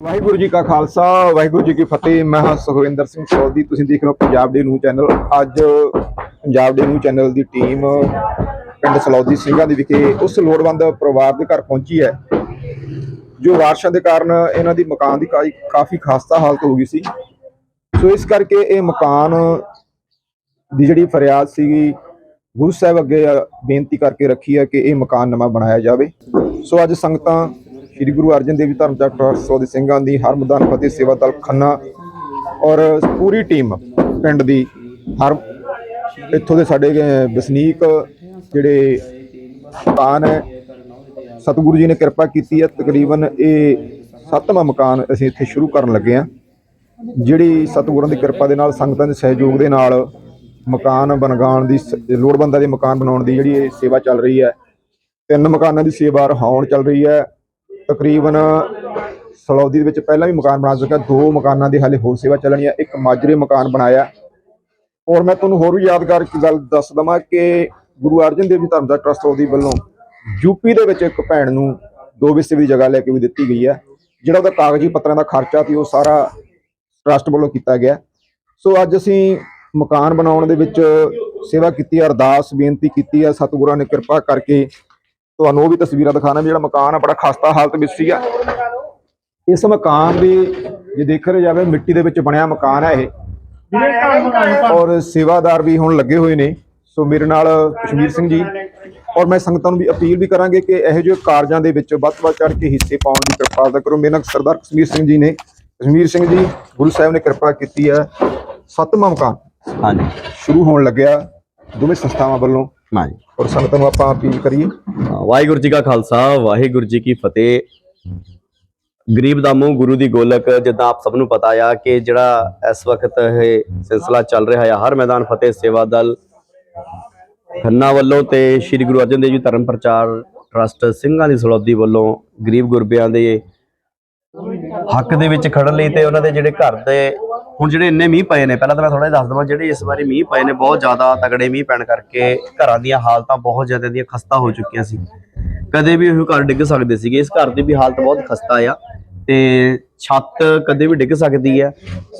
ਵਾਹਿਗੁਰੂ ਜੀ ਕਾ ਖਾਲਸਾ, ਵਾਹਿਗੁਰੂ ਜੀ ਕੀ ਫਤਿਹ। ਮੈਂ ਹਾਂ ਸੁਖਵਿੰਦਰ ਸਿੰਘ ਸੋਧੀ ਤੁਸੀਂ ਦੇਖ ਰਹੇ ਹੋ ਪੰਜਾਬ ਡੇ ਨਿਊਜ਼ ਚੈਨਲ ਅੱਜ ਪੰਜਾਬ ਡੇ ਨਿਊਜ਼ ਚੈਨਲ ਦੀ ਟੀਮ ਪਿੰਡ ਸਲੌਦੀ ਸਿੰਘਾਂ ਦੇ ਵਿਖੇ ਉਸ ਲੋੜਵੰਦ ਪਰਿਵਾਰ ਦੇ ਘਰ ਪਹੁੰਚੀ ਹੈ, ਜੋ ਵਾਰਸ਼ਾਂ ਦੇ ਕਾਰਨ ਇਹਨਾਂ ਦੀ ਮਕਾਨ ਦੀ ਕਾਈ- ਕਾਫੀ ਖਸਤਾ ਹਾਲਤ ਹੋ ਗਈ ਸੀ। ਸੋ ਇਸ ਕਰਕੇ ਇਹ ਮਕਾਨ ਦੀ ਜਿਹੜੀ ਫਰਿਆਦ ਸੀਗੀ, ਗੁਰੂ ਸਾਹਿਬ ਅੱਗੇ ਬੇਨਤੀ ਕਰਕੇ ਰੱਖੀ ਹੈ ਕਿ ਇਹ ਮਕਾਨ ਨਵਾਂ ਬਣਾਇਆ ਜਾਵੇ। ਸੋ ਅੱਜ ਸੰਗਤਾਂ ਸ੍ਰੀ ਗੁਰੂ ਅਰਜਨ ਦੇਵ ਜੀ ਧਰਮ ਚੱਕਰ ਟਰੱਸਟ ਸੋ ਸਿੰਘਾਂ ਦੀ ਹਰ ਫਤਿਹ ਸੇਵਾ ਦਲ ਖੰਨਾ ਔਰ ਪੂਰੀ ਟੀਮ ਪਿੰਡ ਦੀ ਹਰ ਇੱਥੋਂ ਦੇ ਸਾਡੇ ਵਸਨੀਕ ਜਿਹੜੇ ਮਕਾਨ ਹੈ, ਸਤਿਗੁਰੂ ਜੀ ਨੇ ਕਿਰਪਾ ਕੀਤੀ ਹੈ। ਤਕਰੀਬਨ ਇਹ ਸੱਤਵਾਂ ਮਕਾਨ ਅਸੀਂ ਇੱਥੇ ਸ਼ੁਰੂ ਕਰਨ ਲੱਗੇ ਹਾਂ। ਜਿਹੜੀ ਸਤਿਗੁਰਾਂ ਦੀ ਕਿਰਪਾ ਦੇ ਨਾਲ, ਸੰਗਤਾਂ ਦੇ ਸਹਿਯੋਗ ਦੇ ਨਾਲ ਮਕਾਨ ਬਣਾਉਣ ਦੀ ਸ- ਲੋੜਵੰਦਾਂ ਦੇ ਮਕਾਨ ਬਣਾਉਣ ਦੀ ਜਿਹੜੀ ਇਹ ਸੇਵਾ ਚੱਲ ਰਹੀ ਹੈ। ਤਿੰਨ ਮਕਾਨਾਂ ਦੀ ਸੇਵਾ ਰਹਾਉਣ ਚੱਲ ਰਹੀ ਹੈ। ਤਕਰੀਬਨ ਸਲੌਦੀ ਦੇ ਵਿੱਚ ਪਹਿਲਾਂ ਵੀ ਮਕਾਨ ਬਣਾ ਚੁੱਕਾ ਦੋ ਮਕਾਨਾਂ ਦੀ ਹਾਲੇ ਹੋਰ ਸੇਵਾ ਚੱਲਣੀ ਹੈ। ਇੱਕ ਮਾਜਰੇ ਮਕਾਨ ਬਣਾਇਆ। ਔਰ ਮੈਂ ਤੁਹਾਨੂੰ ਹੋਰ ਵੀ ਯਾਦਗਾਰ ਇੱਕ ਗੱਲ ਦੱਸ ਦਵਾਂ ਕਿ ਗੁਰੂ ਅਰਜਨ ਦੇਵ ਜੀ ਧਰਮ ਦਾ ਟਰਸਟ ਉਹਦੀ ਵੱਲੋਂ ਯੂਪੀ ਦੇ ਵਿੱਚ ਇੱਕ ਭੈਣ ਨੂੰ ਦੋ ਵਿਸੇ ਦੀ ਜਗ੍ਹਾ ਲੈ ਕੇ ਵੀ ਦਿੱਤੀ ਗਈ ਹੈ। ਜਿਹੜਾ ਉਹਦਾ ਕਾਗਜ਼ੀ ਪੱਤਰਾਂ ਦਾ ਖਰਚਾ ਸੀ, ਉਹ ਸਾਰਾ ਟਰਸਟ ਵੱਲੋਂ ਕੀਤਾ ਗਿਆ। ਸੋ ਅੱਜ ਅਸੀਂ ਮਕਾਨ ਬਣਾਉਣ ਦੇ ਵਿੱਚ ਸੇਵਾ ਕੀਤੀ, ਅਰਦਾਸ, ਬੇਨਤੀ ਕੀਤੀ ਹੈ। ਸਤਿਗੁਰਾਂ ਨੇ ਕਿਰਪਾ ਕਰਕੇ ਤੁਹਾਨੂੰ ਉਹ ਵੀ ਤਸਵੀਰਾਂ ਦਿਖਾਣਾ ਜਿਹੜਾ ਮਕਾਨ ਆ ਬੜਾ ਖਸਤਾ ਹਾਲਤ ਵਿੱਚ ਸੀਗਾ। ਇਸ ਮਕਾਨ ਦੀ ਜੇ ਦੇਖਿਆ ਜਾਵੇ ਮਿੱਟੀ ਦੇ ਵਿੱਚ ਬਣਿਆ ਮਕਾਨ ਹੈ ਇਹ। ਔਰ ਸੇਵਾਦਾਰ ਵੀ ਹੁਣ ਲੱਗੇ ਹੋਏ ਨੇ। ਸੋ ਮੇਰੇ ਨਾਲ ਕਸ਼ਮੀਰ ਸਿੰਘ ਜੀ। ਔਰ ਮੈਂ ਸੰਗਤਾਂ ਨੂੰ ਵੀ ਅਪੀਲ ਵੀ ਕਰਾਂਗੇ ਕਿ ਇਹੋ ਜਿਹੇ ਕਾਰਜਾਂ ਦੇ ਵਿੱਚ ਵੱਧ ਵੱਧ ਚੜ੍ਹ ਕੇ ਹਿੱਸੇ ਪਾਉਣ ਦੀ ਕਿਰਪਾਲਤਾ ਕਰੋ। ਮੇਰੇ ਨਾਲ ਸਰਦਾਰ ਕਸ਼ਮੀਰ ਸਿੰਘ ਜੀ ਨੇ। ਕਸ਼ਮੀਰ ਸਿੰਘ ਜੀ ਗੁਰੂ ਸਾਹਿਬ ਨੇ ਕਿਰਪਾ ਕੀਤੀ ਹੈ। ਸੱਤਵਾਂ ਮਕਾਨ ਹਾਂਜੀ। ਸ਼ੁਰੂ ਹੋਣ ਲੱਗਿਆ। ਦੋਵੇਂ ਸੰਸਥਾਵਾਂ ਵੱਲੋਂ। ਹਾਂਜੀ ਔਰ ਸੰਗਤਾਂ ਨੂੰ ਆਪਾਂ ਅਪੀਲ ਕਰੀਏ। ਵਾਹਿਗੁਰੂ ਜੀ ਕਾ ਖਾਲਸਾ ਵਾਹਿਗੁਰੂ ਜੀ ਕੀ ਫਤਿਹ। ਗਰੀਬ ਦਾਮੂ ਗੁਰੂ ਦੀ ਗੋਲਕ ਜਿੱਦਾਂ ਆਪ ਸਭ ਨੂੰ ਪਤਾ ਆ ਕਿ ਜਿਹੜਾ ਇਸ ਵਕਤ ਇਹ ਸਿਲਸਿਲਾ ਚੱਲ ਰਿਹਾ ਆ ਹਰ ਮੈਦਾਨ ਫਤਿਹ ਸੇਵਾ ਦਲ ਖੰਨਾ ਵੱਲੋਂ ਤੇ ਸ੍ਰੀ ਗੁਰੂ ਅਰਜਨ ਦੇਵ ਜੀ ਧਰਮ ਪ੍ਰਚਾਰ ਟਰਸਟ ਸਿੰਘਾਂ ਦੀ ਸਲੌਦੀ ਵੱਲੋਂ ਗਰੀਬ ਗੁਰਬਿਆਂ ਦੇ ਹੱਕ ਦੇ ਵਿੱਚ ਖੜਨ ਲਈ ਤੇ ਉਹਨਾਂ ਦੇ ਜਿਹੜੇ ਘਰ ਦੇ ਹੁਣ ਜਿਹੜੇ ਇੰਨੇ ਮੀਂਹ ਪਏ ਨੇ ਪਹਿਲਾਂ ਤਾਂ ਮੈਂ ਥੋੜਾ ਜਿਹਾ ਦੱਸ ਦਵਾਂ ਜਿਹੜੇ ਇਸ ਵਾਰੀ ਮੀਂਹ ਪਏ ਨੇ ਬਹੁਤ ਜ਼ਿਆਦਾ ਤਗੜੇ ਮੀਂਹ ਪੈਣ ਕਰਕੇ ਘਰਾਂ ਦੀਆਂ ਹਾਲਤਾਂ ਬਹੁਤ ਜ਼ਿਆਦਾ ਦੀਆਂ ਖਸਤਾ ਹੋ ਚੁੱਕੀਆਂ ਸੀ। ਕਦੇ ਵੀ ਉਹ ਘਰ ਡਿੱਗ ਸਕਦੇ ਸੀਗੇ ਇਸ ਘਰ ਦੀ ਵੀ ਹਾਲਤ ਬਹੁਤ ਖਸਤਾ ਆ ਤੇ ਛੱਤ ਕਦੇ ਵੀ ਡਿੱਗ ਸਕਦੀ ਹੈ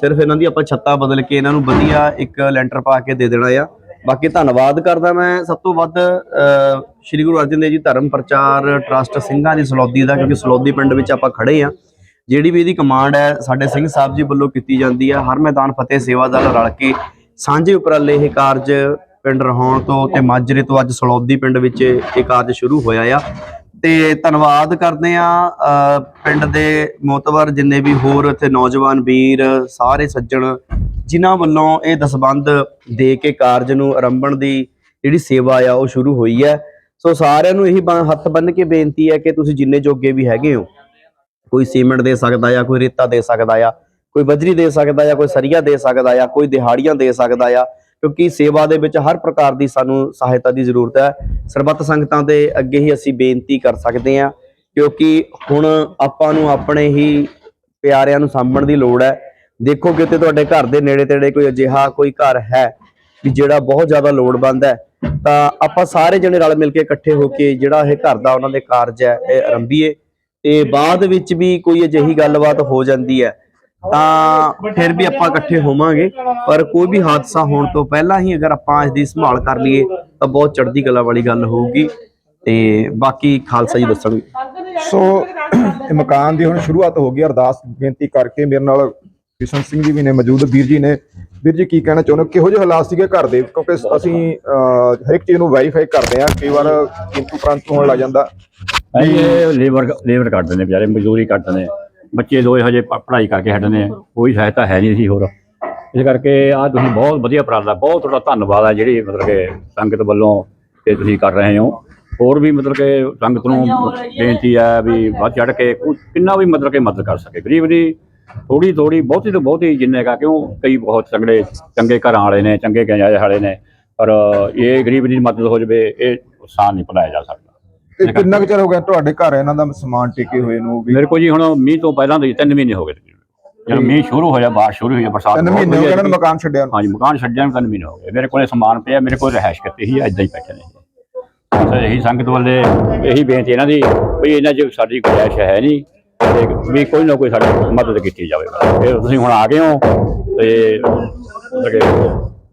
ਸਿਰਫ ਇਹਨਾਂ ਦੀ ਆਪਾਂ ਛੱਤਾਂ ਬਦਲ ਕੇ ਇਹਨਾਂ ਨੂੰ ਵਧੀਆ ਇੱਕ ਲੈਂਟਰ ਪਾ ਕੇ ਦੇ ਦੇਣਾ ਆ। ਬਾਕੀ ਧੰਨਵਾਦ ਕਰਦਾ ਮੈਂ ਸਭ ਤੋਂ ਵੱਧ ਅਹ, ਸ੍ਰੀ ਗੁਰੂ ਅਰਜਨ ਦੇਵ ਜੀ ਧਰਮ ਪ੍ਰਚਾਰ ਟਰਸਟ ਸਿੰਘਾਂ ਦੀ ਸਲੌਦੀ ਦਾ ਕਿਉਂਕਿ ਸਲੌਦੀ ਪਿੰਡ ਵਿੱਚ ਆਪਾਂ ਖੜੇ ਆ। ਜਿਹੜੀ ਵੀ ਇਹਦੀ ਕਮਾਂਡ ਹੈ, ਸਾਡੇ ਸਿੰਘ ਸਾਹਿਬ ਜੀ ਵੱਲੋਂ ਕੀਤੀ ਜਾਂਦੀ ਹੈ ਹਰ ਮੈਦਾਨ ਫਤਿਹ ਸੇਵਾ ਦਲ ਰਲ ਕੇ ਸਾਂਝੇ ਉਪਰਾਲੇ ਇਹ ਕਾਰਜ ਪਿੰਡ ਰਹਾਉਣ ਤੋਂ ਤੇ ਮਾਜਰੇ ਤੋਂ ਅੱਜ ਸਲੌਦੀ ਪਿੰਡ ਵਿੱਚ ਇਹ ਕਾਰਜ ਸ਼ੁਰੂ ਹੋਇਆ ਆ। ਤੇ ਧੰਨਵਾਦ ਕਰਦੇ ਆ ਪਿੰਡ ਦੇ ਮੋਤਵਰ ਜਿੰਨੇ ਵੀ ਹੋਰ ਇੱਥੇ ਨੌਜਵਾਨ ਵੀਰ, ਸਾਰੇ ਸੱਜਣ, ਜਿਨ੍ਹਾਂ ਵੱਲੋਂ ਇਹ ਦਸਬੰਦ ਦੇ ਕੇ ਕਾਰਜ ਨੂੰ ਆਰੰਭਣ ਦੀ ਜਿਹੜੀ ਸੇਵਾ ਆ, ਉਹ ਸ਼ੁਰੂ ਹੋਈ ਹੈ ਸੋ ਸਾਰਿਆਂ ਨੂੰ ਇਹੀ ਬ- ਹੱਥ ਬੰਨ ਕੇ ਬੇਨਤੀ ਹੈ ਕਿ ਤੁਸੀਂ ਜਿੰਨੇ ਜੋਗੇ ਵੀ ਹੈਗੇ ਹੋ ਕੋਈ ਸੀਮੈਂਟ ਦੇ ਸਕਦਾ ਆ, ਕੋਈ ਰੇਤਾ ਦੇ ਸਕਦਾ ਆ, ਕੋਈ ਬਜਰੀ ਦੇ ਸਕਦਾ ਆ, ਕੋਈ ਸਰੀਆ ਦੇ ਸਕਦਾ ਆ, ਕੋਈ ਦਿਹਾੜੀਆਂ ਦੇ ਸਕਦਾ ਆ, ਕਿਉਂਕਿ ਸੇਵਾ ਦੇ ਵਿੱਚ ਹਰ ਪ੍ਰਕਾਰ ਦੀ ਸਾਨੂੰ ਸਹਾਇਤਾ ਦੀ ਜ਼ਰੂਰਤ ਹੈ। ਸਰਬੱਤ ਸੰਗਤਾਂ ਦੇ ਅੱਗੇ ਹੀ ਅਸੀਂ ਬੇਨਤੀ ਕਰ ਸਕਦੇ ਹਾਂ, ਕਿਉਂਕਿ ਹੁਣ ਆਪਾਂ ਨੂੰ ਆਪਣੇ ਹੀ ਪਿਆਰਿਆਂ ਨੂੰ ਸਾਂਭਣ ਦੀ ਲੋੜ ਹੈ। ਦੇਖੋ ਕਿਤੇ ਤੁਹਾਡੇ ਘਰ ਦੇ ਨੇੜੇ ਤੇੜੇ ਕੋਈ ਅਜਿਹਾ ਕੋਈ ਘਰ ਹੈ ਵੀ ਜਿਹੜਾ ਬਹੁਤ ਜ਼ਿਆਦਾ ਲੋੜਵੰਦ ਹੈ, ਤਾਂ ਆਪਾਂ ਸਾਰੇ ਜਣੇ ਰਲ ਮਿਲ ਕੇ ਇਕੱਠੇ ਹੋ ਕੇ ਜਿਹੜਾ ਇਹ ਘਰ ਦਾ ਉਹਨਾਂ ਦੇ ਕਾਰਜ ਹੈ, ਇਹ ਆਰੰਭੀਏ। ਤੇ ਬਾਅਦ ਵਿੱਚ ਵੀ ਕੋਈ ਅਜਿਹੀ ਗੱਲਬਾਤ ਹੋ ਜਾਂਦੀ ਹੈ ਤਾਂ ਫਿਰ ਵੀ ਆਪਾਂ ਇਕੱਠੇ ਹੋਵਾਂਗੇ। ਪਰ ਕੋਈ ਵੀ ਹਾਦਸਾ ਹੋਣ ਤੋਂ ਪਹਿਲਾਂ ਹੀ ਅਗਰ ਆਪਾਂ ਇਸ ਦੀ ਸੰਭਾਲ ਕਰ ਲਈਏ ਤਾਂ ਬਹੁਤ ਚੜ੍ਹਦੀ ਕਲਾ ਵਾਲੀ ਗੱਲ ਹੋਊਗੀ। ਤੇ ਬਾਕੀ ਖਾਲਸਾ ਜੀ ਦੱਸਣਗੇ। ਸੋ ਮਕਾਨ ਦੀ ਹੁਣ ਸ਼ੁਰੂਆਤ ਹੋ ਗਈ। ਅਰਦਾਸ ਬੇਨਤੀ ਕਰਕੇ ਮੇਰੇ ਨਾਲ ਕਿਸ਼ਨ ਸਿੰਘ ਜੀ ਵੀ ਨੇ ਮੌਜੂਦ। ਵੀਰ ਜੀ ਨੇ ਵੀਰ ਜੀ ਕੀ ਕਹਿਣਾ ਚਾਹੁੰਦੇ ਹੋ? ਕਿਹੋ ਜਿਹੇ ਹਾਲਾਤ ਸੀਗੇ ਘਰ ਦੇ? ਕਿਉਂਕਿ ਅਸੀਂ ਅਹ, ਹਰ ਇੱਕ ਚੀਜ਼ ਨੂੰ ਵੈਰੀਫਾਈ ਕਰਦੇ ਹਾਂ। ਕਈ ਵਾਰ ਕਿੰਤੂ ਪ੍ਰੰਤੂ ਹੋਣ ਲੱਗ ਜਾਂਦਾ। ਇਹ ਲੇਬਰ ਲੇਬਰ ਕੱਢਦੇ ਨੇ ਵਿਚਾਰੇ ਮਜ਼ਦੂਰੀ ਕੱਢਦੇ ਨੇ ਬੱਚੇ ਦੋਏ ਹਜੇ ਪ- ਪੜ੍ਹਾਈ ਕਰਕੇ ਹਟਦੇ ਨੇ ਕੋਈ ਸਹਾਇਤਾ ਹੈ ਨਹੀਂ ਸੀ ਹੋਰ। ਇਸ ਕਰਕੇ ਆ ਤੁਸੀਂ ਬਹੁਤ ਵਧੀਆ ਉਪਰਾਲਾ ਬਹੁਤ ਤੁਹਾਡਾ ਧੰਨਵਾਦ ਹੈ ਜਿਹੜੀ ਮਤਲਬ ਕਿ ਸੰਗਤ ਵੱਲੋਂ ਤੇ ਤੁਸੀਂ ਕਰ ਰਹੇ ਹੋ। ਹੋਰ ਵੀ ਮਤਲਬ ਕਿ ਸੰਗਤ ਨੂੰ ਬੇਨਤੀ ਹੈ ਵੀ ਵੱਧ ਚੜ ਕੇ ਕਿੰਨਾ ਵੀ ਮਤਲਬ ਕਿ ਮਦਦ ਕਰ ਸਕੇ। ਗਰੀਬ ਦੀ ਥੋੜੀ ਥੋੜੀ ਬਹੁਤੀ ਤੋਂ ਬਹੁਤੀ ਜਿੰਨੇ ਕਾ ਕਿਉਂ ਕਈ ਬਹੁਤ ਚੰਗੇ ਚੰਗੇ ਘਰਾਂ ਵਾਲੇ ਨੇ ਚੰਗੇ ਗੰਜਾਏ ਵਾਲੇ ਨੇ। ਪਰ ਇਹ ਗਰੀਬ ਦੀ ਮਦਦ ਹੋ ਜਵੇ ਇਹ ਆਸਾਨ ਨਹੀਂ ਭੁਲਾਇਆ ਜਾ ਸਕਦਾ। ਇਹ ਕਿੰਨਾ ਕੁ ਚਿਰ ਹੋ ਗਿਆ ਤੁਹਾਡੇ ਘਰ ਇਹਨਾਂ ਦਾ ਸਮਾਨ ਟਿਕੇ ਹੋਏ ਨੂੰ ਵੀ? ਮੇਰੇ ਕੋਲ ਜੀ ਹੁਣ ਮੀਂਹ ਤੋਂ ਪਹਿਲਾਂ ਦੇ 3 ਮਹੀਨੇ ਹੋ ਗਏ ਤਕਰੀਬਨ। ਮੀਂਹ ਸ਼ੁਰੂ ਹੋਇਆ ਬਾਰਿਸ਼ ਸ਼ੁਰੂ ਹੋਈ ਬਰਸਾਤ ਤਿੰਨ ਮਹੀਨੇ ਹੋ ਗਏ ਵਧੀਆ ਮਕਾਨ ਛੱਡਿਆ ਨੂੰ? ਹਾਂਜੀ ਮਕਾਨ ਛੱਡਿਆ ਨੂੰ ਤਿੰਨ ਮਹੀਨੇ ਹੋ ਗਏ। ਮੇਰੇ ਕੋਲੇ ਸਮਾਨ ਪਿਆ ਮੇਰੇ ਕੋਲ ਰਹਿائش ਕੀਤੀ ਸੀ ਐਦਾਂ ਹੀ ਬੈਠੇ ਨੇ ਤੇ ਇਹੀ ਸੰਗਤ ਵੱਲੇ ਇਹੀ ਬੇਨਤੀ ਇਹਨਾਂ ਦੀ ਵੀ ਇਹਨਾਂ 'ਚ ਸਾਡੀ ਗੁਜਾਇਸ਼ ਹੈ ਨਹੀਂ ਤੇ ਵੀ ਕੋਈ ਨਾ ਕੋਈ ਸਾਡੀ ਮਦਦ ਕੀਤੀ ਜਾਵੇ। ਫਿਰ ਤੁਸੀਂ ਹੁਣ ਆ ਗਏ ਹੋ ਤੇ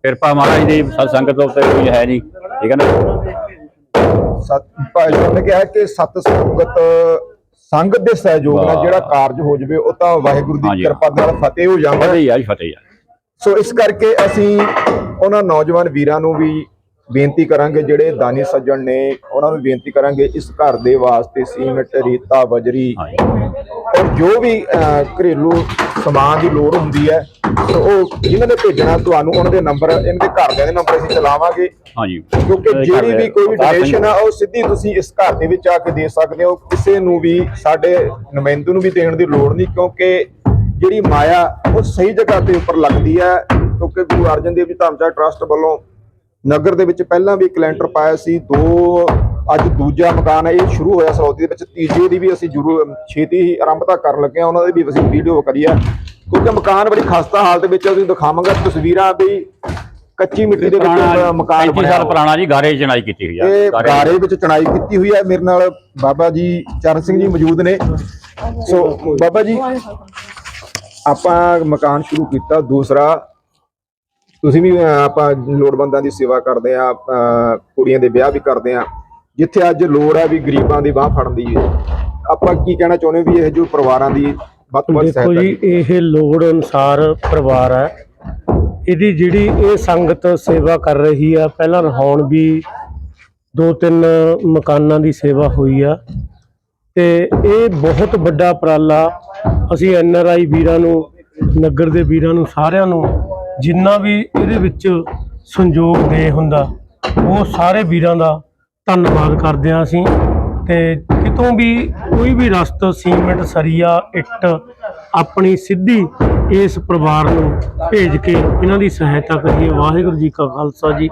ਕਿਰਪਾ ਮਹਾਰਾਜ ਦੀ ਸਤ ਸੰਗਤ ਤੋਂ ਉੱਤੇ ਕੋਈ ਹੈ ਨਹੀਂ ਠੀਕ ਹੈ ਨਾ? ਭਾਈ ਜੀ ਨੇ ਕਿਹਾ ਕਿ ਸਤ ਸੰਗਤ ਸੰਗਤ ਦੇ ਸਹਿਯੋਗ ਨਾਲ। ਜਿਹੜਾ ਕਾਰਜ ਹੋ ਜਵੇ ਉਹ ਤਾਂ ਵਾਹਿਗੁਰੂ ਦੀ। ਕਿਰਪਾ ਨਾਲ ਫਤਿਹ ਹੋ ਜਾਂਦਾ ਫਤਿਹ ਹੀ ਆ ਜੀ ਫਤਿਹ ਹੀ ਆ ਸੋ ਇਸ ਕਰਕੇ ਅਸੀਂ ਉਹਨਾਂ ਨੌਜਵਾਨ ਵੀਰਾਂ ਨੂੰ ਵੀ ਬੇਨਤੀ ਕਰਾਂਗੇ ਜਿਹੜੇ ਦਾਨੀ ਸੱਜਣ ਨੇ ਉਹਨਾਂ ਨੂੰ ਬੇਨਤੀ ਕਰਾਂਗੇ ਇਸ ਘਰ ਦੇ ਵਾਸਤੇ ਸੀਮਿੰਟ ਰੇਤਾ ਬਜਰੀ ਔਰ ਜੋ ਵੀ ਘਰੇਲੂ ਸਮਾਨ ਦੀ ਲੋੜ ਹੁੰਦੀ ਹੈ ਸੋ ਉਹ ਜਿਨ੍ਹਾਂ ਨੇ ਭੇਜਣਾ ਤੁਹਾਨੂੰ ਉਹਨਾਂ ਦੇ ਨੰਬਰ ਇਹਨਾਂ ਦੇ ਘਰਦਿਆਂ ਦੇ ਨੰਬਰ ਅਸੀਂ ਚਲਾਵਾਂਗੇ। ਹਾਂਜੀ। ਕਿਉਂਕਿ ਜਿਹੜੀ ਵੀ ਕੋਈ ਵੀ ਡੋਨੇਸ਼ਨ ਆ ਉਹ ਸਿੱਧੀ ਤੁਸੀਂ ਇਸ ਘਰ ਦੇ ਵਿੱਚ ਆ ਕੇ ਦੇ ਸਕਦੇ ਹੋ। ਕਿਸੇ ਨੂੰ ਵੀ ਸਾਡੇ ਨੁਮਾਇੰਦੇ ਨੂੰ ਵੀ ਦੇਣ ਦੀ ਲੋੜ ਨਹੀਂ ਕਿਉਂਕਿ ਜਿਹੜੀ ਮਾਇਆ ਉਹ ਸਹੀ ਜਗ੍ਹਾ ਤੇ ਉੱਪਰ ਲੱਗਦੀ ਹੈ। ਕਿਉਂਕਿ ਗੁਰੂ ਅਰਜਨ ਦੇਵ ਜੀ ਧਰਮਚਾਰ ਟਰਸਟ ਵੱਲੋਂ ਨਗਰ ਦੇ ਵਿੱਚ ਪਹਿਲਾਂ ਵੀ ਇੱਕ ਲੈਂਟਰ ਪਾਇਆ ਸੀ ਦੋ ਅੱਜ ਦੂਜਾ ਮਕਾਨ ਹੈ ਇਹ ਸ਼ੁਰੂ ਹੋਇਆ ਸਰੌਦੀ ਦੇ ਵਿੱਚ ਤੀਜੇ ਦੀ ਵੀ ਅਸੀਂ ਜ਼ਰੂਰ ਛੇਤੀ ਹੀ ਆਰੰਭਤਾ ਕਰਨ ਲੱਗੇ ਹਾਂ ਉਹਨਾਂ ਦੀ ਵੀ ਅਸੀਂ ਵੀਡੀਓ ਕਰੀ ਹੈ ਕਿਉਂਕਿ ਮਕਾਨ ਬੜੀ ਖਸਤਾ ਹਾਲਤ ਵਿੱਚ ਅਸੀਂ ਦਿਖਾਵਾਂਗੇ ਤਸਵੀਰਾਂ ਵੀ ਕੱਚੀ ਮਿੱਟੀ ਦੇ ਵਿੱਚ ਮਕਾਨ 35 ਬਣਿਆ ਸਾਲ। ਪੁਰਾਣਾ ਜੀ ਗਾਰੇ ਚਣਾਈ ਕੀਤੀ ਹੋਈ ਆ। ਗਾਰੇ ਵਿੱਚ ਚਣਾਈ ਕੀਤੀ ਹੋਈ ਹੈ ਮੇਰੇ ਨਾਲ ਬਾਬਾ ਜੀ ਚਰਨ ਸਿੰਘ ਜੀ ਮੌਜੂਦ ਨੇ। ਸੋ ਬਾਬਾ ਜੀ ਆਪਾਂ ਮਕਾਨ ਸ਼ੁਰੂ ਕੀਤਾ ਦੂਸਰਾ ਤੁਸੀਂ ਵੀ ਆਪਾਂ ਲੋੜਵੰਦਾਂ ਦੀ ਸੇਵਾ ਕਰਦੇ ਆ ਕੁੜੀਆਂ ਦੇ ਵਿਆਹ ਵੀ ਕਰਦੇ ਆ ਜਿੱਥੇ ਅੱਜ ਲੋੜ ਹੈ ਵੀ ਗਰੀਬਾਂ ਦੀ ਬਾਹ ਫੜਨ ਦੀ ਆਪਾਂ ਕੀ ਕਹਿਣਾ ਚਾਹੁੰਦੇ ਵੀ ਇਹ ਜੋ ਪਰਿਵਾਰਾਂ ਦੀ ਵੱਧ ਤੋਂ ਵੱਧ ਦੇਖੋ ਜੀ ਇਹ ਲੋੜ ਅਨੁਸਾਰ ਪਰਿਵਾਰ ਹੈ। ਇਹਦੀ ਜਿਹੜੀ ਇਹ ਸੰਗਤ ਸੇਵਾ ਕਰ ਰਹੀ ਆ ਪਹਿਲਾਂ ਰਹਾਉਣ ਵੀ ਦੋ ਤਿੰਨ ਮਕਾਨਾਂ ਦੀ ਸੇਵਾ ਹੋਈ ਆ। ਤੇ ਇਹ ਬਹੁਤ ਵੱਡਾ ਉਪਰਾਲਾ ਅਸੀਂ ਐਨ ਆਰ ਆਈ ਵੀਰਾਂ ਨੂੰ ਨਗਰ ਦੇ ਵੀਰਾਂ ਨੂੰ ਸਾਰਿਆਂ ਨੂੰ ਜਿੰਨਾ ਵੀ ਇਹਦੇ ਵਿੱਚ ਸੰਯੋਗ ਦੇ ਹੁੰਦਾ, ਉਹ ਸਾਰੇ ਵੀਰਾਂ ਦਾ ਧੰਨਵਾਦ ਕਰਦੇ ਹਾਂ ਅਸੀਂ। ਤੇ ਕਿਤੋਂ ਵੀ ਕੋਈ ਵੀ ਰਸਤ, ਸੀਮੈਂਟ, ਸਰੀਆ, ਇੱਟ ਆਪਣੀ ਸਿੱਧੀ ਇਸ ਪਰਿਵਾਰ ਨੂੰ ਭੇਜ ਕੇ ਇਹਨਾਂ ਦੀ ਸਹਾਇਤਾ ਕਰੀਏ। ਵਾਹਿਗੁਰੂ ਜੀ ਕਾ ਖਾਲਸਾ ਜੀ,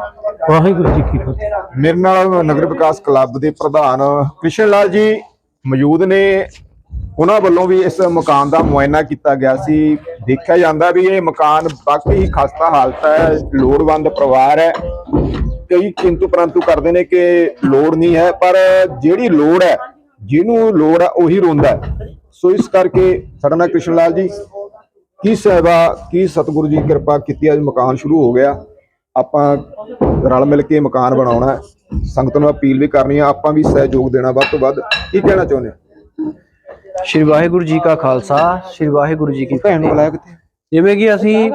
ਵਾਹਿਗੁਰੂ ਜੀ ਕੀ ਫਤਿਹ। ਮੇਰੇ ਨਾਲ ਨਗਰ ਵਿਕਾਸ ਕਲੱਬ ਦੇ ਪ੍ਰਧਾਨ ਕ੍ਰਿਸ਼ਨ ਲਾਲ ਜੀ ਮੌਜੂਦ ਨੇ। ਉਹਨਾਂ ਵੱਲੋਂ ਵੀ ਇਸ ਮਕਾਨ ਦਾ ਮੁਆਇਨਾ ਕੀਤਾ ਗਿਆ ਸੀ। ਦੇਖਿਆ ਜਾਂਦਾ ਵੀ ਇਹ ਮਕਾਨ ਬਾਕੀ ਹੀ ਖਸਤਾ ਹਾਲਤ ਹੈ, ਲੋੜਵੰਦ ਪਰਿਵਾਰ ਹੈ। ਕਈ ਕਿੰਤੂ ਪਰੰਤੂ ਕਰਦੇ ਨੇ ਕਿ ਲੋੜ ਨਹੀਂ ਹੈ, ਪਰ ਜਿਹੜੀ ਲੋੜ ਹੈ, ਜਿਹਨੂੰ ਲੋੜ ਹੈ, ਉਹੀ ਰੋਂਦਾ ਹੈ। ਸੋ ਇਸ ਕਰਕੇ ਸਾਡਾ ਨਾਲ ਕ੍ਰਿਸ਼ਨ ਲਾਲ ਜੀ, ਕੀ ਸੇਵਾ, ਕੀ ਸਤਿਗੁਰੂ ਜੀ ਕਿਰਪਾ ਕੀਤੀ ਅੱਜ ਮਕਾਨ ਸ਼ੁਰੂ ਹੋ ਗਿਆ? ਆਪਾਂ ਰਲ ਮਿਲ ਕੇ ਮਕਾਨ ਬਣਾਉਣਾ ਹੈ। ਸੰਗਤ ਨੂੰ ਅਪੀਲ ਵੀ ਕਰਨੀ ਆ ਆਪਾਂ ਵੀ ਸਹਿਯੋਗ ਦੇਣਾ ਵੱਧ ਤੋਂ ਵੱਧ। ਕੀ ਕਹਿਣਾ ਚਾਹੁੰਦੇ ਹੋ? ਸ਼੍ਰੀ ਵਾਹਿਗੁਰੂ ਜੀ ਕਾ ਖਾਲਸਾ ਸ਼੍ਰੀ ਵਾਹਿਗੁਰੂ ਜੀ ਕੀ ਭੈਣ ਬੁਲਾਇਆ ਕਿੱਥੇ? ਜਿਵੇਂ ਕਿ ਅਸੀਂ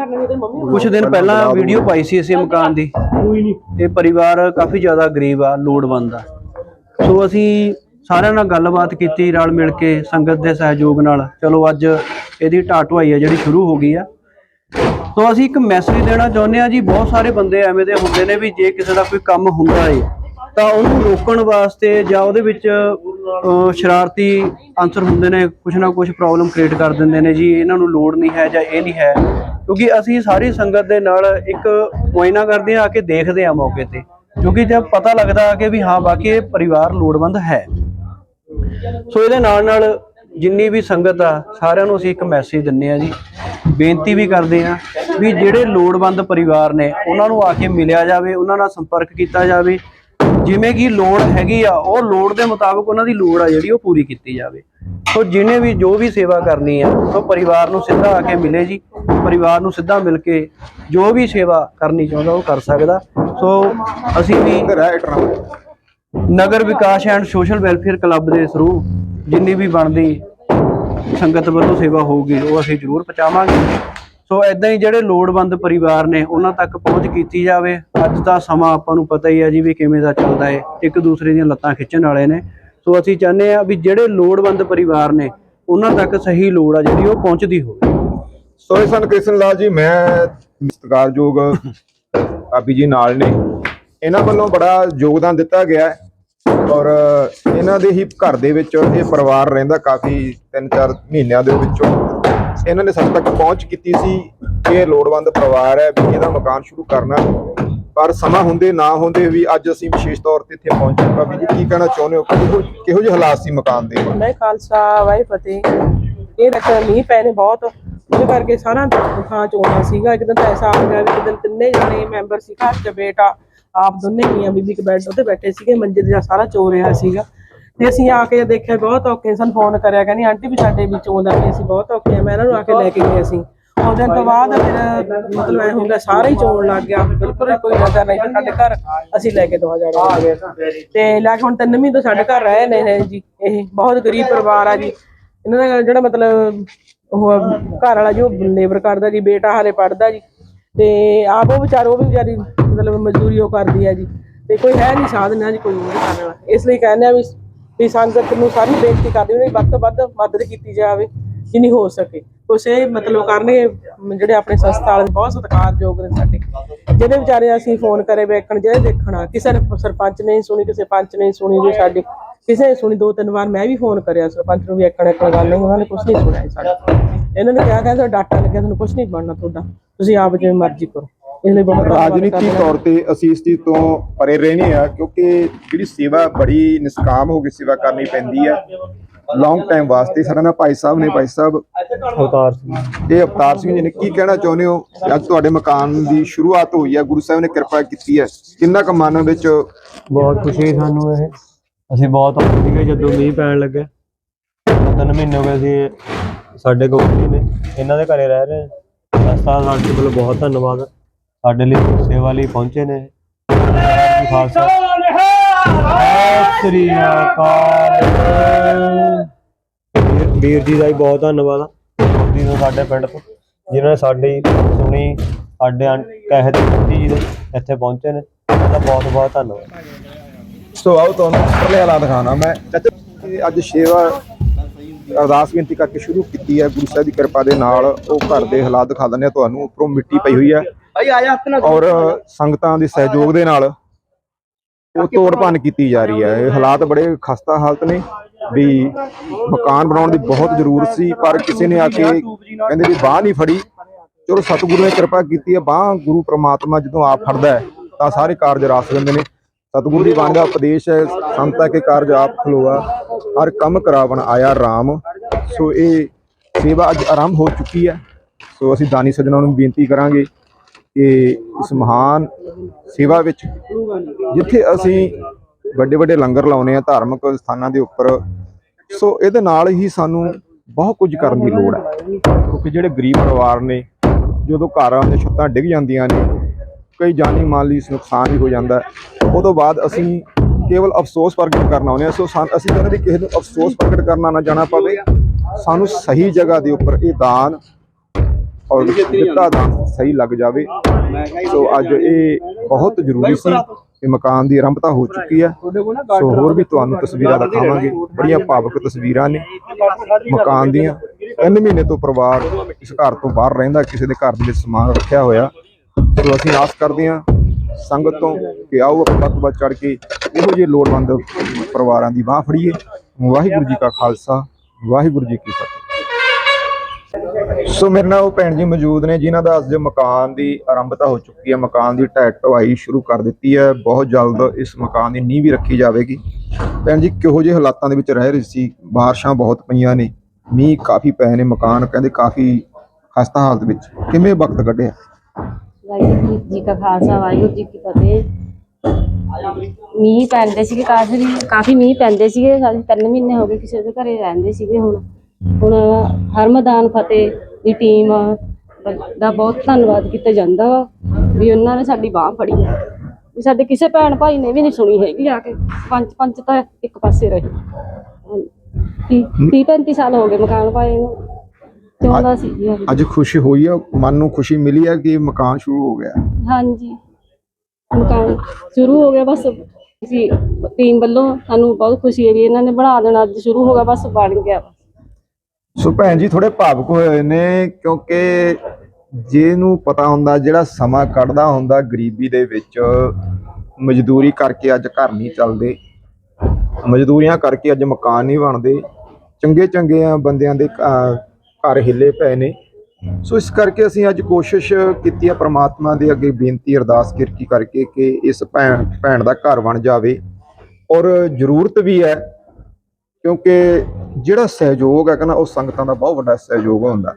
ਕੁਝ ਦਿਨ ਪਹਿਲਾਂ ਵੀਡੀਓ ਪਾਈ ਸੀ ਇਸੇ ਮਕਾਨ ਦੀ। ਇਹ ਪਰਿਵਾਰ ਕਾਫੀ ਜ਼ਿਆਦਾ ਗਰੀਬ ਆ ਲੋੜਵੰਦ ਆ। ਸੋ ਅਸੀਂ ਸਾਰਿਆਂ ਨਾਲ ਗੱਲਬਾਤ ਕੀਤੀ ਰਲ ਮਿਲ ਕੇ ਸੰਗਤ ਦੇ ਸਹਿਯੋਗ ਨਾਲ। ਚਲੋ ਅੱਜ ਇਹਦੀ ਢਾਹ ਢੁਆਈ ਆ ਜਿਹੜੀ ਸ਼ੁਰੂ ਹੋ ਗਈ ਆ। ਸੋ ਅਸੀਂ ਇੱਕ ਮੈਸੇਜ ਦੇਣਾ ਚਾਹੁੰਦੇ ਆ ਜੀ ਬਹੁਤ ਸਾਰੇ ਬੰਦੇ ਐਵੇਂ ਦੇ ਹੁੰਦੇ ਨੇ ਵੀ ਜੇ ਕਿਸੇ ਦਾ ਕੋਈ ਕੰਮ ਹੁੰਦਾ ਏ ਤਾਂ ਉਹਨੂੰ ਰੋਕਣ ਵਾਸਤੇ ਜਾਂ ਉਹਦੇ ਵਿੱਚ ਸ਼ਰਾਰਤੀ ਆਨਸਰ ਹੁੰਦੇ ਨੇ ਕੁਝ ਨਾ ਕੁਝ ਪ੍ਰੋਬਲਮ ਕ੍ਰੀਏਟ ਕਰ ਦਿੰਦੇ ਨੇ ਜੀ, ਇਹਨਾਂ ਨੂੰ ਲੋੜ ਨਹੀਂ ਹੈ ਜਾਂ ਇਹ ਨਹੀਂ ਹੈ, ਕਿਉਂਕਿ ਅਸੀਂ ਸਾਰੀ ਸੰਗਤ ਦੇ ਨਾਲ ਇੱਕ ਮੁਆਇਨਾ ਕਰਦੇ ਆ ਆ ਕੇ ਦੇਖਦੇ ਆ ਮੌਕੇ ਤੇ, ਕਿਉਂਕਿ ਜਦ ਪਤਾ ਲੱਗਦਾ ਕਿ ਵੀ ਹਾਂ ਬਾਕੀ ਇਹ ਪਰਿਵਾਰ ਲੋੜਵੰਦ ਹੈ। ਸੋ ਇਹਦੇ ਨਾਲ ਨਾਲ ਜਿੰਨੀ ਵੀ ਸੰਗਤ ਆ, ਸਾਰਿਆਂ ਨੂੰ ਅਸੀਂ ਇੱਕ ਮੈਸੇਜ ਦਿੰਨੇ ਆ ਜੀ, ਬੇਨਤੀ ਵੀ ਕਰਦੇ ਆ ਵੀ ਜਿਹੜੇ ਲੋੜਵੰਦ ਪਰਿਵਾਰ ਨੇ, ਉਹਨਾਂ ਨੂੰ ਆ ਕੇ ਮਿਲਿਆ ਜਾਵੇ, ਉਹਨਾਂ ਨਾਲ ਸੰਪਰਕ ਕੀਤਾ ਜਾਵੇ ਜਿਵੇਂ ਕਿ ਲੋੜ ਹੈਗੀ ਆ ਉਹ ਲੋੜ ਦੇ ਮੁਤਾਬਕ ਉਹਨਾਂ ਦੀ ਲੋੜ ਆ ਜਿਹੜੀ ਉਹ ਪੂਰੀ ਕੀਤੀ ਜਾਵੇ। ਸੋ ਜਿਹਨੇ ਵੀ ਜੋ ਵੀ ਸੇਵਾ ਕਰਨੀ ਆ ਸੋ ਪਰਿਵਾਰ ਨੂੰ ਸਿੱਧਾ ਆ ਕੇ ਮਿਲੇ ਜੀ। ਪਰਿਵਾਰ ਨੂੰ ਸਿੱਧਾ ਮਿਲ ਕੇ ਜੋ ਵੀ ਸੇਵਾ ਕਰਨੀ ਚਾਹੁੰਦਾ ਉਹ ਕਰ ਸਕਦਾ। ਸੋ ਅਸੀਂ ਵੀ Nagar Vikas and social welfare club ਦੇ ਥਰੂ ਜਿੰਨੀ ਵੀ ਬਣਦੀ ਸੰਗਤ ਵੱਲੋਂ ਸੇਵਾ ਹੋਊਗੀ ਉਹ ਅਸੀਂ ਜ਼ਰੂਰ ਪਹੁੰਚਾਵਾਂਗੇ। ਸੋ ਐਦਾਂ ਹੀ ਜਿਹੜੇ ਲੋੜਵੰਦ ਪਰਿਵਾਰ ਨੇ ਉਹਨਾਂ ਤੱਕ ਪਹੁੰਚ ਕੀਤੀ ਜਾਵੇ। ਅੱਜ ਦਾ ਸਮਾਂ ਆਪਾਂ ਨੂੰ ਪਤਾ ਹੀ ਹੈ ਜੀ ਵੀ ਕਿਵੇਂ ਦਾ ਚੱਲਦਾ ਹੈ ਇੱਕ ਦੂਸਰੇ ਦੀਆਂ ਲੱਤਾਂ ਖਿੱਚਣ ਵਾਲੇ ਨੇ। ਸੋ ਅਸੀਂ ਚਾਹੁੰਦੇ ਆ ਵੀ ਜਿਹੜੇ ਲੋੜਵੰਦ ਪਰਿਵਾਰ ਨੇ, ਉਹਨਾਂ ਤੱਕ ਸਹੀ ਲੋੜ ਆ ਜਿਹੜੀ ਉਹ ਪਹੁੰਚਦੀ ਹੋਵੇ। ਸੋਏ ਸਨ ਕ੍ਰਿਸ਼ਨ ਲਾਲ ਜੀ, ਮੈਂ ਸਤਿਕਾਰਯੋਗ ਆਬੀ ਜੀ ਨਾਲ ਨੇ। ਇਹਨਾਂ ਵੱਲੋਂ ਬੜਾ ਯੋਗਦਾਨ ਦਿੱਤਾ ਗਿਆ ਹੈ ਔਰ ਇਹਨਾਂ ਦੇ ਹੀ ਘਰ ਦੇ ਵਿੱਚ ਇਹ ਪਰਿਵਾਰ ਰਹਿੰਦਾ ਕਾਫੀ 3-4 ਮਹੀਨਿਆਂ ਦੇ ਵਿੱਚੋਂ। ਇਹਨਾਂ ਨੇ ਸਾਡੇ ਤੱਕ ਪਹੁੰਚ ਕੀਤੀ ਸੀ ਕਿ ਇਹ ਲੋੜਵੰਦ ਪਰਿਵਾਰ ਹੈ ਵੀ ਇਹਦਾ ਮਕਾਨ ਸ਼ੁਰੂ ਕਰਨਾ ਪਰ ਸਮਾਂ ਹੁੰਦੇ ਨਾ ਹੁੰਦੇ ਵੀ ਅੱਜ ਅਸੀਂ ਵਿਸ਼ੇਸ਼ ਤੌਰ ਤੇ ਇੱਥੇ ਪਹੁੰਚੇ ਭਾਬੀ ਜੀ, ਕੀ ਕਹਿਣਾ ਚਾਹੁੰਦੇ ਹੋ? ਕਿਹੋ ਕਿਹੋ ਜਿਹੇ ਹਾਲਾਤ ਸੀ ਮਕਾਨ ਦੇ? ਮੈਂ ਖਾਲਸਾ ਵਾਹਿ ਫਤਿਹ। ਇਹ ਰੱਖ ਮੀਂਹ ਪੈ ਨੇ ਬਹੁਤ। ਉਹਦੇ ਕਰਕੇ ਸਾਰਾ ਥਾਂ ਚੋਣਾ ਸੀਗਾ। ਇੱਕ ਦਿਨ ਤਾਂ ਐਸਾ ਆ ਗਿਆ ਵੀ ਇੱਕ ਦਿਨ ਤਿੰਨੇ ਜਣੇ ਮੈਂਬਰ ਸੀ, ਘਰ ਚ ਬੇਟਾ, ਆਪ ਦੋਨੇ ਮੀਆਂ ਬੀਬੀ ਕੇ ਬੈੱਡ ਉੱਤੇ ਬੈਠੇ ਸੀਗੇ, ਮੰਜੇ ਤੇ ਸਾਰਾ ਚੋ ਰਿਹਾ ਸੀਗਾ। ਤੇ ਅਸੀਂ ਆ ਕੇ ਦੇਖਿਆ ਬਹੁਤ ਔਖੇ ਸਾਨੂੰ ਫੋਨ ਕਰਿਆ, ਕਹਿੰਦੀ, ਆਂਟੀ ਵੀ ਸਾਡੇ ਵਿੱਚ ਆਉਂਦਾ ਵੀ ਅਸੀਂ ਬਹੁਤ ਔਖੇ ਆ, ਮੈਂ ਇਹਨਾਂ ਨੂੰ ਆ ਕੇ ਲੈ ਕੇ ਗਈ ਅਸੀਂ। ਉਹ ਦਿਨ ਤੋਂ ਬਾਅਦ ਫਿਰ ਮਤਲਬ ਐ ਹੋ ਗਿਆ ਸਾਰਾ ਹੀ ਚੋਣ ਲੱਗ ਗਿਆ, ਬਿਲਕੁਲ ਕੋਈ ਨਜ਼ਰ ਨਹੀਂ ਤੇ ਸਾਡੇ ਘਰ ਅਸੀਂ ਲੈ ਕੇ ਦੋ ਜਾਣੇ ਤੇ ਲੈ ਕੇ ਹੁਣ ਤਿੰਨ ਮਹੀਨੇ ਤੋਂ ਸਾਡੇ ਘਰ ਰਹੇ ਨੇ ਇਹ ਜੀ, ਇਹ ਬਹੁਤ ਗਰੀਬ ਪਰਿਵਾਰ ਆ ਜੀ। ਇਹਨਾਂ ਦਾ ਜਿਹੜਾ ਮਤਲਬ ਉਹ ਘਰ ਵਾਲਾ ਜੋ ਲੇਬਰ ਕਰਦਾ ਜੀ, ਬੇਟਾ ਹਾਲੇ ਪੜਦਾ ਜੀ। ਤੇ ਆਪ ਉਹ ਵਿਚਾਰ, ਉਹ ਵੀ ਵਿਚਾਰੀ ਮਤਲਬ ਮਜ਼ਦੂਰੀ ਉਹ ਕਰਦੀ ਹੈ ਜੀ। ਤੇ ਕੋਈ ਹੈ ਨਹੀਂ ਸਾਧਨ ਹੈ ਜੀ ਕੋਈ ਨਹੀਂ ਕਰਨ ਵਾਲਾ ਇਸ ਲਈ ਕਹਿੰਦੇ ਆ ਵੀ ਵੀ ਸੰਗਤ ਨੂੰ ਸਾਰੀ ਬੇਨਤੀ ਕਰਦੇ ਵੀ ਵੱਧ ਤੋਂ ਵੱਧ ਮਦਦ ਕੀਤੀ ਜਾਵੇ, ਜਿੰਨੀ ਹੋ ਸਕੇ। ਕੁਛ ਇਹ ਮਤਲਬ ਕਰਨਗੇ, ਜਿਹੜੇ ਆਪਣੇ ਸੰਸਥਾ ਵਾਲੇ ਬਹੁਤ ਸਤਿਕਾਰਯੋਗ ਨੇ ਸਾਡੇ। ਜਿਹਦੇ ਵਿਚਾਰੇ ਅਸੀਂ ਫੋਨ ਕਰੇ ਵੇਖਣ ਜਿਹੜੇ ਦੇਖਣਾ, ਕਿਸੇ ਨੇ ਸਰਪੰਚ ਨੇ ਸੁਣੀ, ਕਿਸੇ ਪੰਚ ਨੇ ਸੁਣੀ ਜੀ ਸਾਡੀ। ਕਿਸੇ ਨੇ ਸੁਣੀ ਦੋ ਤਿੰਨ ਵਾਰ ਮੈਂ ਵੀ ਫੋਨ ਕਰਿਆ ਸਰਪੰਚ ਨੂੰ ਵੀ ਵੇਖਣ, ਇੱਕ ਗੱਲ ਨਹੀਂ, ਉਹਨਾਂ ਨੇ ਕੁਝ ਨਹੀਂ ਸੁਣਿਆ ਸਾਡਾ। ਇਹਨਾਂ ਨੇ ਕਿਹਾ, ਕਹਿੰਦਾ ਡਾਟਾ ਲੱਗਿਆ, ਤੁਹਾਨੂੰ ਕੁਝ ਨਹੀਂ ਬਣਨਾ ਤੁਹਾਡਾ। ਤੁਸੀਂ ਆਪ ਜਿਵੇਂ ਮਰਜ਼ੀ ਕਰੋ। ਇਸ ਲਈ ਬਹੁਤ ਧੰਨਵਾਦ ਰਾਜਨੀਤਿਕ। ਤੌਰ ਤੇ ਅਸੀਂ ਇਸ ਚੀਜ਼ ਤੋਂ ਪਰੇ ਰਹਿਣੇ ਆ ਕਿਉਂਕਿ ਜਿਹੜੀ ਸੇਵਾ ਬੜੀ ਨਿਸਕਾਮ ਹੋ ਕੇ ਸੇਵਾ ਕਰਨੀ ਪੈਂਦੀ ਆ। ਲੌਂਗ ਟਾਈਮ ਵਾਸਤੇ ਸਾਡੇ ਨਾਲ ਭਾਈ ਸਾਹਿਬ ਨੇ ਭਾਈ ਸਾਹਿਬ। ਅਵਤਾਰ ਸਿੰਘ ਇਹ ਅਵਤਾਰ ਸਿੰਘ ਜੀ ਨੇ ਕੀ ਕਹਿਣਾ ਚਾਹੁੰਦੇ ਹੋ? ਅੱਜ ਤੁਹਾਡੇ ਮਕਾਨ ਦੀ ਸ਼ੁਰੂਆਤ ਹੋਈ ਹੈ ਗੁਰੂ ਸਾਹਿਬ ਨੇ ਕਿਰਪਾ ਕੀਤੀ ਹੈ ਕਿੰਨਾ ਕੁ ਮਨ ਵਿੱਚ ਬਹੁਤ ਖੁਸ਼ੀ ਸਾਨੂੰ ਇਹ। ਅਸੀਂ ਬਹੁਤ ਔਖੇ ਸੀਗੇ ਜਦੋਂ ਮੀਂਹ ਪੈਣ ਲੱਗੇ ਤਿੰਨ ਮਹੀਨੇ ਹੋ ਗਏ ਸੀ ਸਾਡੇ ਕੋਲ ਹੀ ਨੇ। ਇਹਨਾਂ ਦੇ ਘਰੇ ਰਹਿ ਰਹੇ ਹਾਂ। ਸੰਸਥਾ ਸਾਡੇ ਵੱਲੋਂ ਬਹੁਤ ਧੰਨਵਾਦ। ਸਾਡੇ ਲਈ ਸੇਵਾ ਲਈ ਪਹੁੰਚੇ ਨੇ। ਖਾਲਸਾ। ਸ੍ਰੀ ਅਕਾਲ। ਵੀਰ- ਜੀ ਦਾ ਵੀ ਬਹੁਤ ਧੰਨਵਾਦ ਮੋਦੀ ਨੂੰ ਸਾਡੇ ਪਿੰਡ ਤੋਂ, ਜਿਨ੍ਹਾਂ ਨੇ ਸਾਡੀ ਸੁਣੀ, ਸਾਡੇ ਆਂ- ਜੀ ਦੇ, ਇੱਥੇ ਪਹੁੰਚੇ ਨੇ। ਉਹਨਾਂ ਦਾ ਬਹੁਤ ਬਹੁਤ ਧੰਨਵਾਦ। ਸੋ ਆਓ ਤੁਹਾਨੂੰ ਪਹਿਲੇ ਹਾਲਾਤ ਦਿਖਾਣਾ ਮੈਂ। ਚਾਚਾ ਅੱਜ ਸੇਵਾ ਅਰਦਾਸ ਬੇਨਤੀ ਕਰਕੇ ਸ਼ੁਰੂ ਕੀਤੀ ਹੈ। ਗੁਰੂ ਸਾਹਿਬ ਦੀ ਕਿਰਪਾ ਦੇ ਨਾਲ ਉਹ ਘਰ ਦੇ ਹਾਲਾਤ ਦਿਖਾ ਦਿੰਦੇ ਆ। ਤੁਹਾਨੂੰ ਉੱਪਰੋਂ ਮਿੱਟੀ ਪਈ ਹੋਈ ਹੈ ਔਰ ਸੰਗਤਾਂ ਦੇ ਸਹਿਯੋਗ ਦੇ ਨਾਲ ਉਹ ਤੋੜ ਭੰਨ ਕੀਤੀ ਜਾ ਰਹੀ ਹੈ। ਇਹ ਹਾਲਾਤ ਬੜੇ ਖਸਤਾ ਹਾਲਤ ਨੇ ਵੀ ਮਕਾਨ ਬਣਾਉਣ ਦੀ ਬਹੁਤ ਜ਼ਰੂਰਤ ਸੀ ਪਰ ਕਿਸੇ ਨੇ ਆ ਕੇ ਕਹਿੰਦੇ ਵੀ ਬਾਹ ਨਹੀਂ ਫੜੀ। ਚਲੋ ਸਤਿਗੁਰੂ ਨੇ ਕਿਰਪਾ ਕੀਤੀ ਹੈ ਬਾਹ ਗੁਰੂ ਪ੍ਰਮਾਤਮਾ ਜਦੋਂ ਆਪ ਫੜਦਾ ਹੈ ਤਾਂ ਸਾਰੇ ਕਾਰਜ ਰਾਸ ਦਿੰਦੇ ਨੇ। ਸਤਿਗੁਰੂ ਦੀ ਬਾਣੀ ਦਾ ਉਪਦੇਸ਼ ਹੈ ਸੰਤਾ ਕੇ ਕਾਰਜ ਆਪ ਖਲੋਆ ਹਰ ਕੰਮ ਕਰਾਵਣ ਆਇਆ RAM ਸੋ ਇਹ ਸੇਵਾ ਅੱਜ ਆਰੰਭ ਹੋ ਚੁੱਕੀ ਹੈ। ਸੋ ਅਸੀਂ ਦਾਨੀ ਸੱਜਣਾਂ ਨੂੰ ਬੇਨਤੀ ਕਰਾਂਗੇ ਕਿ ਇਸ ਮਹਾਨ ਸੇਵਾ ਵਿੱਚ ਜਿੱਥੇ ਅਸੀਂ ਵੱਡੇ ਵੱਡੇ ਲੰਗਰ ਲਾਉਨੇ ਆ ਧਾਰਮਿਕ ਸਥਾਨਾਂ ਦੇ ਉੱਪਰ, ਸੋ ਇਹਦੇ ਨਾਲ ਹੀ ਸਾਨੂੰ ਬਹੁਤ ਕੁਝ ਕਰਨ ਦੀ ਲੋੜ ਹੈ। ਕਿਉਂਕਿ ਜਿਹੜੇ ਗਰੀਬ ਪਰਿਵਾਰ ਨੇ, ਜਦੋਂ ਘਰਾਂ ਦੀਆਂ ਛੱਤਾਂ ਡਿੱਗ ਜਾਂਦੀਆਂ ਨੇ, ਕਈ ਜਾਨੀ ਮਾਲੀ ਨੁਕਸਾਨ ਵੀ ਹੋ ਜਾਂਦਾ ਉਹ ਤੋਂ ਬਾਅਦ ਅਸੀਂ ਕੇਵਲ ਅਫਸੋਸ ਪ੍ਰਗਟ ਕਰਨਾ ਆਉਂਦੇ ਹਾਂ। ਸੋ ਸਾਨ- ਅਸੀਂ ਕਹਿੰਦੇ ਵੀ ਕਿਸੇ ਨੂੰ ਅਫਸੋਸ ਪ੍ਰਗਟ ਕਰਨਾ ਨਾ ਜਾਣਾ ਪਵੇ। ਸਾਨੂੰ ਸਹੀ ਜਗ੍ਹਾ ਦੇ ਉੱਪਰ ਇਹ ਦਾਨ ਔਰ ਦਿੱਤਾ ਦਾਨ ਸਹੀ ਲੱਗ ਜਾਵੇ। ਸੋ ਅੱਜ ਇਹ ਬਹੁਤ ਜ਼ਰੂਰੀ ਸੀ। ਕਿ ਮਕਾਨ ਦੀ ਆਰੰਭਤਾ ਹੋ ਚੁੱਕੀ ਹੈ। ਸੋ ਹੋਰ ਵੀ ਤੁਹਾਨੂੰ ਤਸਵੀਰਾਂ ਦਿਖਾਵਾਂਗੇ। ਬੜੀਆਂ ਭਾਵੁਕ ਤਸਵੀਰਾਂ ਨੇ ਮਕਾਨ ਦੀਆਂ। ਤਿੰਨ ਮਹੀਨੇ ਤੋਂ ਪਰਿਵਾਰ ਇਸ ਘਰ ਤੋਂ ਬਾਹਰ ਰਹਿੰਦਾ ਕਿਸੇ ਦੇ ਘਰ ਦੇ ਵਿੱਚ ਸਮਾਨ ਰੱਖਿਆ ਹੋਇਆ। ਸੋ ਅਸੀਂ ਆਸ ਕਰਦੇ ਹਾਂ ਸੰਗਤ ਤੋਂ ਕਿ ਆਓ ਆਪਾਂ ਵੱਧ ਵੱਧ ਚੜ ਕੇ ਇਹੋ ਜਿਹੇ ਲੋੜਵੰਦ ਪਰਿਵਾਰਾਂ ਦੀ ਬਾਹ ਫੜੀਏ। ਵਾਹਿਗੁਰੂ ਜੀ ਕਾ ਖਾਲਸਾ ਵਾਹਿਗੁਰੂ ਜੀ ਕੀ ਫਤਿਹ। ਸੋ ਮੇਰੇ ਨਾਲ ਉਹ ਭੈਣ ਜੀ ਮੌਜੂਦ ਨੇ, ਜਿਨ੍ਹਾਂ ਦਾ ਅੱਜ ਮਕਾਨ ਦੀ ਆਰੰਭਤਾ ਹੋ ਚੁੱਕੀ ਹੈ, ਮਕਾਨ ਦੀ ਢਹਿ ਢਵਾਈ ਸ਼ੁਰੂ ਕਰ ਦਿੱਤੀ ਹੈ। ਬਹੁਤ ਜਲਦ ਇਸ ਮਕਾਨ ਦੀ ਨੀਂਹ ਵੀ ਰੱਖੀ ਜਾਵੇਗੀ। ਭੈਣ ਜੀ, ਕਿਹੋ ਜਿਹੇ ਹਾਲਾਤਾਂ ਦੇ ਵਿੱਚ ਰਹਿ ਰਹੇ ਸੀ? ਬਾਰਿਸ਼ਾਂ ਬਹੁਤ ਪਈਆਂ ਨੇ, ਮੀਂਹ ਕਾਫੀ ਪਏ ਨੇ ਮਕਾਨ, ਕਹਿੰਦੇ ਕਾਫੀ ਖਸਤਾ ਹਾਲਤ ਵਿੱਚ। ਕਿਵੇਂ ਵਕਤ ਕੱਢਿਆ? ਵਾਹਿਗੁਰੂ ਜੀ ਕਾ ਖਾਲਸਾ, ਵਾਹਿਗੁਰੂ ਜੀ ਕੀ ਫਤਿਹ। ਮੀਂਹ ਪੈਂਦੇ ਸੀਗੇ, ਕਾਫੀ ਕਾਫੀ ਮੀਂਹ ਪੈਂਦੇ ਸੀਗੇ ਅਸੀਂ ਤਿੰਨ ਮਹੀਨੇ ਹੋ ਗਏ ਕਿਸੇ ਦੇ ਘਰੇ ਰਹਿੰਦੇ ਸੀਗੇ ਹੁਣ। ਹੁਣ ਹਰਮਦਾਨ ਫਤਿਹ ਦੀ ਟੀਮ ਦਾ ਬਹੁਤ ਧੰਨਵਾਦ ਕੀਤਾ ਜਾਂਦਾ ਵਾ ਵੀ ਉਹਨਾਂ ਨੇ ਸਾਡੀ ਬਾਹ ਫੜੀ ਹੈ। ਵੀ ਸਾਡੇ ਕਿਸੇ ਭੈਣ ਭਾਈ ਨੇ ਵੀ ਨਹੀਂ ਸੁਣੀ ਹੈਗੀ ਆ ਕੇ। ਪੰਜ ਪੰਜ ਤਾਂ ਇੱਕ ਪਾਸੇ ਰਹੇ। ਤੀਹ 35 ਸਾਲ ਹੋ ਗਏ ਮਕਾਨ ਪਾਏ ਨੂੰ। ਚਾਹੁੰਦਾ ਸੀ ਜੀ। ਅੱਜ ਖੁਸ਼ੀ ਹੋਈ ਹੈ ਮਨ ਨੂੰ ਖੁਸ਼ੀ ਮਿਲੀ ਹੈ ਕਿ ਮਕਾਨ ਸ਼ੁਰੂ ਹੋ ਗਿਆ? ਹਾਂਜੀ। ਮਕਾਨ ਸ਼ੁਰੂ ਹੋ ਗਿਆ ਬਸ। ਜੀ ਟੀਮ ਵੱਲੋਂ ਸਾਨੂੰ ਬਹੁਤ ਖੁਸ਼ੀ ਹੈ ਵੀ ਇਹਨਾਂ ਨੇ ਬਣਾ ਦੇਣਾ ਅੱਜ ਸ਼ੁਰੂ ਹੋ ਗਿਆ ਬਸ ਬਣ ਗਿਆ। ਸੋ ਭੈਣ ਜੀ ਥੋੜੇ ਭਾਵੁਕ ਹੋਏ ਨੇ ਕਿਉਂਕਿ ਜਿਹਨੂੰ ਪਤਾ ਹੁੰਦਾ ਜਿਹੜਾ ਸਮਾਂ ਕੱਢਦਾ ਹੁੰਦਾ ਗਰੀਬੀ ਦੇ ਵਿੱਚ, ਮਜ਼ਦੂਰੀ ਕਰਕੇ ਅੱਜ ਘਰ ਨਹੀਂ ਚੱਲਦੇ, ਮਜ਼ਦੂਰੀਆਂ ਕਰਕੇ ਅੱਜ ਮਕਾਨ ਨਹੀਂ ਬਣਦੇ, ਚੰਗੇ ਚੰਗੇ ਬੰਦਿਆਂ ਦੇ ਘਰ ਹਿੱਲੇ ਪਏ ਨੇ। ਸੋ ਇਸ ਕਰਕੇ ਅਸੀਂ ਅੱਜ ਕੋਸ਼ਿਸ਼ ਕੀਤੀ ਹੈ ਪ੍ਰਮਾਤਮਾ ਦੇ ਅੱਗੇ ਬੇਨਤੀ, ਅਰਦਾਸ ਕਿਰਕੀ ਕਰਕੇ ਕਿ ਇਸ ਭੈਣ ਭੈਣ ਦਾ ਘਰ ਬਣ ਜਾਵੇ। ਔਰ ਜ਼ਰੂਰਤ ਵੀ ਹੈ, ਕਿਉਂਕਿ ਜਿਹੜਾ ਸਹਿਯੋਗ ਹੈ ਕਹਿੰਦਾ ਉਹ ਸੰਗਤਾਂ ਦਾ ਬਹੁਤ ਵੱਡਾ ਸਹਿਯੋਗ ਹੁੰਦਾ।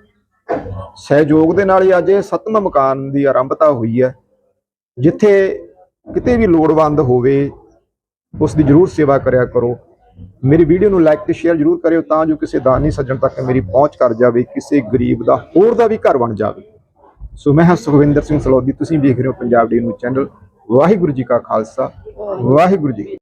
ਸਹਿਯੋਗ ਦੇ ਨਾਲ ਹੀ ਅੱਜ ਇਹ ਸੱਤਵਾਂ ਮਕਾਨ ਦੀ ਆਰੰਭਤਾ ਹੋਈ ਹੈ। ਜਿੱਥੇ ਕਿਤੇ ਵੀ ਲੋੜਵੰਦ ਹੋਵੇ, ਉਸ ਦੀ ਜ਼ਰੂਰ ਸੇਵਾ ਕਰਿਆ ਕਰੋ। ਮੇਰੀ ਵੀਡੀਓ ਨੂੰ ਲਾਈਕ ਤੇ ਸ਼ੇਅਰ ਜਰੂਰ ਕਰਿਓ ਤਾਂ ਜੋ ਕਿਸੇ ਦਾਨੀ ਸੱਜਣ ਤੱਕ ਮੇਰੀ ਪਹੁੰਚ ਕਰ ਜਾਵੇ, ਕਿਸੇ ਗਰੀਬ ਦਾ ਹੋਰ ਦਾ ਵੀ ਘਰ ਬਣ ਜਾਵੇ। ਸੋ ਮੈਂ ਹਾਂ ਸੁਖਵਿੰਦਰ ਸਿੰਘ ਸਲੋਦੀ, ਤੁਸੀਂ ਵੇਖ ਰਹੇ ਹੋ Punjab D news channel Waheguru ji ਕਾ ਖਾਲਸਾ, ਵਾਹਿਗੁਰੂ ਜੀ